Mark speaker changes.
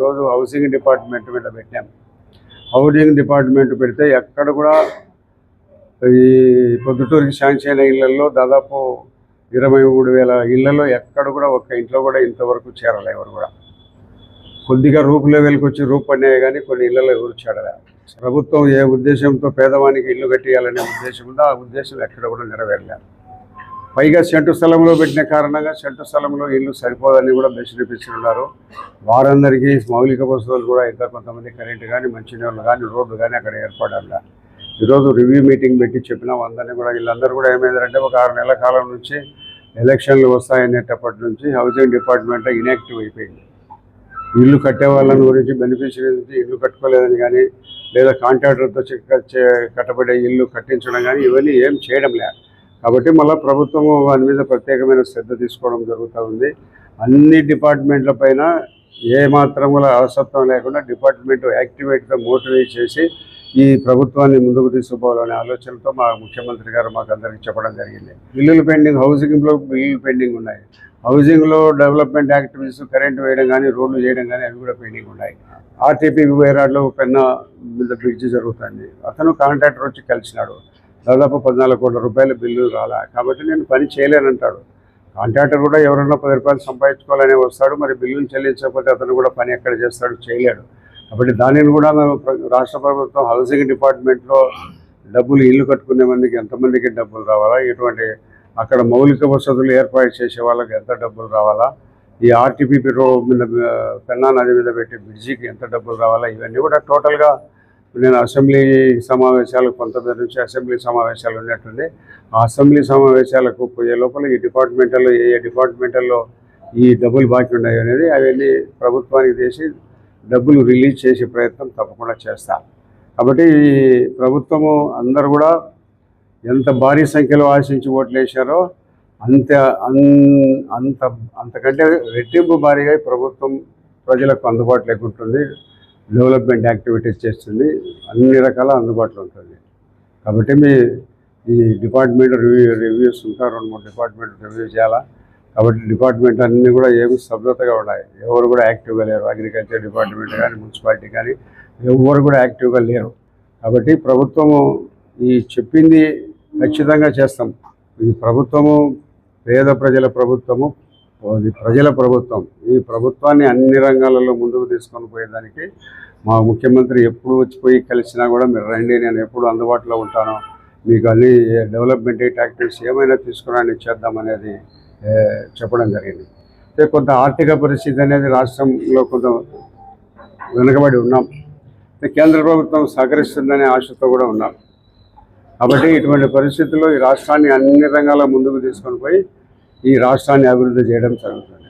Speaker 1: ఈరోజు housing department మీద పెట్టాం. హౌసింగ్ డిపార్ట్మెంట్ పెడితే ఎక్కడ కూడా ఈ పొద్దుటూరుకి శాంక్షన్ అయిన ఇళ్ళలో దాదాపు ఇరవై మూడు వేల ఇళ్ళలో ఎక్కడ కూడా ఒక్క ఇంట్లో కూడా ఇంతవరకు చేరలే ఎవరు కూడా. కొద్దిగా రూపు లెవెల్కి వచ్చి రూపు పడినాయి కానీ కొన్ని ఇళ్ళలో ఎవరు చేరలే. ప్రభుత్వం ఏ ఉద్దేశంతో పేదవానికి ఇల్లు కట్టియాలనే ఉద్దేశం ఉందో ఆ ఉద్దేశం ఎక్కడ కూడా నెరవేరలేదు పైగా సెంటు స్థలంలో పెట్టిన కారణంగా సెంటు స్థలంలో ఇల్లు సరిపోదని కూడా బెసిరిపిస్తున్నారు వారందరికీ మౌలిక వసతులు కూడా ఇంకా కొంతమంది కరెంటు కానీ మంచినీళ్ళు కానీ రోడ్లు కానీ అక్కడ ఏర్పడాలి. ఈరోజు రివ్యూ మీటింగ్ పెట్టి చెప్పినాం అందరినీ కూడా వీళ్ళందరూ కూడా ఏమైందంటే ఒక ఆరు నెలల కాలం నుంచి ఎలక్షన్లు వస్తాయనేటప్పటి నుంచి హౌసింగ్ డిపార్ట్మెంట్ ఇన్యాక్టివ్ అయిపోయింది. ఇల్లు కట్టే వాళ్ళని గురించి బెనిఫిషియరీ నుంచి ఇల్లు కట్టుకోలేదని కానీ లేదా కాంట్రాక్టర్తో చెక్క- చే- కట్టబడే ఇల్లు కట్టించడం కానీ ఇవన్నీ ఏం చేయడం లేదు కాబట్టి మళ్ళీ ప్రభుత్వం దాని మీద ప్రత్యేకమైన శ్రద్ధ తీసుకోవడం జరుగుతూ ఉంది. అన్ని డిపార్ట్మెంట్ల పైన ఏ మాత్రం కూడా అలసత్వం లేకుండా డిపార్ట్మెంట్ యాక్టివేట్గా మోటివేట్ చేసి ఈ ప్రభుత్వాన్ని ముందుకు తీసుకుపోవాలనే ఆలోచనతో మా ముఖ్యమంత్రి గారు మాకు అందరికీ చెప్పడం జరిగింది. బిల్లులు పెండింగ్ హౌసింగ్లో బిల్లులు పెండింగ్ ఉన్నాయి. హౌసింగ్లో డెవలప్మెంట్ యాక్టివిటీస్ కరెంటు వేయడం కానీ రోడ్లు చేయడం కానీ అవి కూడా పెండింగ్ ఉన్నాయి. ఆర్టీపీ వైరాడ్లో పెన్న మీద బ్రిడ్జ్ జరుగుతుంది. అతను కాంట్రాక్టర్ వచ్చి కలిసినాడు. దాదాపు పద్నాలుగు కోట్ల రూపాయల బిల్లు రాలా. కాబట్టి నేను పని చేయలేనంటాడు. కాంట్రాక్టర్ కూడా ఎవరన్నా పది రూపాయలు సంపాదించుకోవాలని వస్తాడు మరి బిల్లులు చెల్లించకపోతే అతను కూడా పని ఎక్కడ చేస్తాడు చేయలేడు. కాబట్టి దానిని కూడా మేము రాష్ట్ర ప్రభుత్వం హౌసింగ్ డిపార్ట్మెంట్లో డబ్బులు ఇల్లు కట్టుకునే మందికి ఎంతమందికి డబ్బులు రావాలా? ఎటువంటి అక్కడ మౌలిక వసతులు ఏర్పాటు చేసే వాళ్ళకి ఎంత డబ్బులు రావాలా? ఈ ఆర్టీపీ రో మీద పెన్నా నది మీద పెట్టే బ్రిడ్జికి ఎంత డబ్బులు రావాలా? ఇవన్నీ కూడా టోటల్గా నేను అసెంబ్లీ సమావేశాలు పంతొమ్మిది నుంచి అసెంబ్లీ సమావేశాలు ఉన్నట్టుంది ఆ అసెంబ్లీ సమావేశాలకు పోయే లోపల ఈ డిపార్ట్మెంటల్లో ఏ ఏ డిపార్ట్మెంటల్లో ఈ డబ్బులు బాకీ ఉన్నాయి అనేది అవన్నీ ప్రభుత్వానికి చేసి డబ్బులు రిలీజ్ చేసే ప్రయత్నం తప్పకుండా చేస్తాం. కాబట్టి ఈ ప్రభుత్వము అందరు కూడా ఎంత భారీ సంఖ్యలో ఆశించి ఓట్లు వేశారో అంత అంత అంతకంటే రెట్టింపు భారీగా ప్రభుత్వం ప్రజలకు అందుబాటులోకి ఉంటుంది. డెవలప్మెంట్ యాక్టివిటీస్ చేస్తుంది. అన్ని రకాల అందుబాటులో ఉంటుంది. కాబట్టి మీ ఈ డిపార్ట్మెంట్ రివ్యూ రివ్యూస్ ఉంటా రెండు మూడు డిపార్ట్మెంట్ రివ్యూ చేయాలా? కాబట్టి డిపార్ట్మెంట్ అన్నీ కూడా ఏమి స్తబ్దతగా ఉన్నాయి ఎవరు కూడా యాక్టివ్గా లేరు. అగ్రికల్చర్ డిపార్ట్మెంట్ కానీ మున్సిపాలిటీ కానీ ఎవరు కూడా యాక్టివ్గా లేరు. కాబట్టి ప్రభుత్వము ఈ చెప్పింది ఖచ్చితంగా చేస్తాం. ఈ ప్రభుత్వము పేద ప్రజల ప్రభుత్వము ఇది ప్రజల ప్రభుత్వం. ఈ ప్రభుత్వాన్ని అన్ని రంగాలలో ముందుకు తీసుకొని పోయేదానికి మా ముఖ్యమంత్రి ఎప్పుడు వచ్చిపోయి కలిసినా కూడా మీరు రండి నేను ఎప్పుడు అందుబాటులో ఉంటాను. మీకు అన్ని డెవలప్మెంట్ యాక్టివిటీస్ ఏమైనా తీసుకురాని చేద్దామనేది చెప్పడం జరిగింది. అయితే కొంత ఆర్థిక పరిస్థితి అనేది రాష్ట్రంలో కొంత వెనుకబడి ఉన్నాం. కేంద్ర ప్రభుత్వం సహకరిస్తుందనే ఆశతో కూడా ఉన్నాం. కాబట్టి ఇటువంటి పరిస్థితుల్లో ఈ రాష్ట్రాన్ని అన్ని రంగాల ముందుకు తీసుకొని పోయి ఈ రాష్ట్రాన్ని అభివృద్ధి చేయడం జరుగుతుంది.